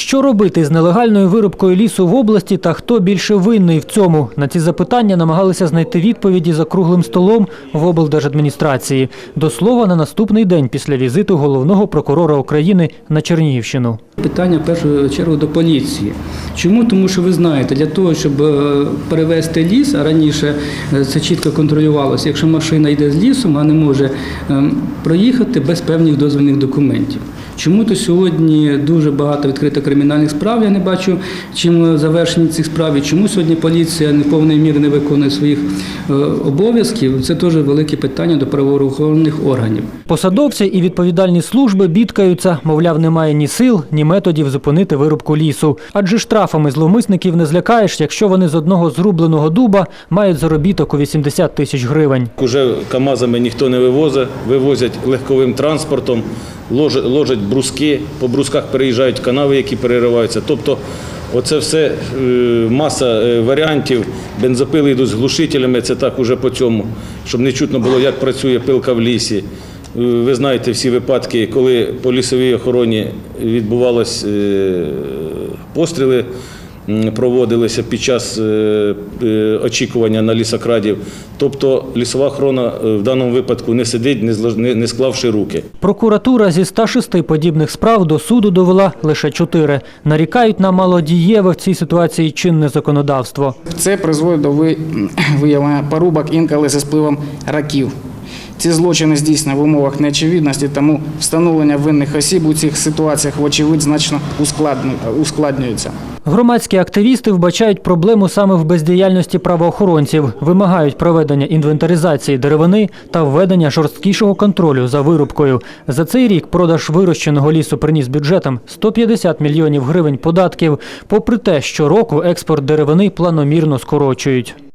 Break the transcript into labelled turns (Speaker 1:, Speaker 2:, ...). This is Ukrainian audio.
Speaker 1: Що робити з нелегальною вирубкою лісу в області та хто більше винний в цьому? На ці запитання намагалися знайти відповіді за круглим столом в облдержадміністрації. До слова, на наступний день після візиту головного прокурора України на Чернігівщину.
Speaker 2: Питання в першу чергу до поліції. Чому? Тому що ви знаєте, для того, щоб е, перевезти ліс, а раніше е, це чітко контролювалося, якщо машина йде з лісом, вона не може ем, проїхати без певних дозвільних документів. Чому то сьогодні дуже багато відкрито кримінальних справ, я не бачу, чим завершені цих справ, і чому сьогодні поліція не повної міри не виконує своїх е, обов'язків, це теж велике питання до правоохоронних органів.
Speaker 1: Посадовці і відповідальні служби бідкаються, мовляв, немає ні сил, ні методів зупинити вирубку лісу. Адже штрафами зловмисників не злякаєш, якщо вони з одного зрубленого дуба мають заробіток у 80 тисяч гривень.
Speaker 3: Уже КАМАЗами ніхто не вивозить, вивозять легковим транспортом, ложать бруски, по брусках переїжджають канави, які перериваються. Тобто оце все е, маса е, варіантів. Бензопили йдуть з глушителями, це так уже по цьому, щоб не чутно було, як працює пилка в лісі. Е, Ви знаєте всі випадки, коли по лісовій охороні відбувалися постріли, проводилися під час е, е, очікування на лісокрадів. Тобто лісова охорона е, в даному випадку не сидить, не склавши руки.
Speaker 1: Прокуратура зі 106 подібних справ до суду довела лише 4. Нарікають на малодієве в цій ситуації чинне законодавство.
Speaker 4: Це призводить до виявлення порубок інколи зі спливом раків. Ці злочини здійснені в умовах неочевидності, тому встановлення винних осіб у цих ситуаціях, вочевидь, значно ускладнюється.
Speaker 1: Громадські активісти вбачають проблему саме в бездіяльності правоохоронців, вимагають проведення інвентаризації деревини та введення жорсткішого контролю за вирубкою. За цей рік продаж вирощеного лісу приніс бюджетам 150 мільйонів гривень податків, попри те, що року експорт деревини планомірно скорочують.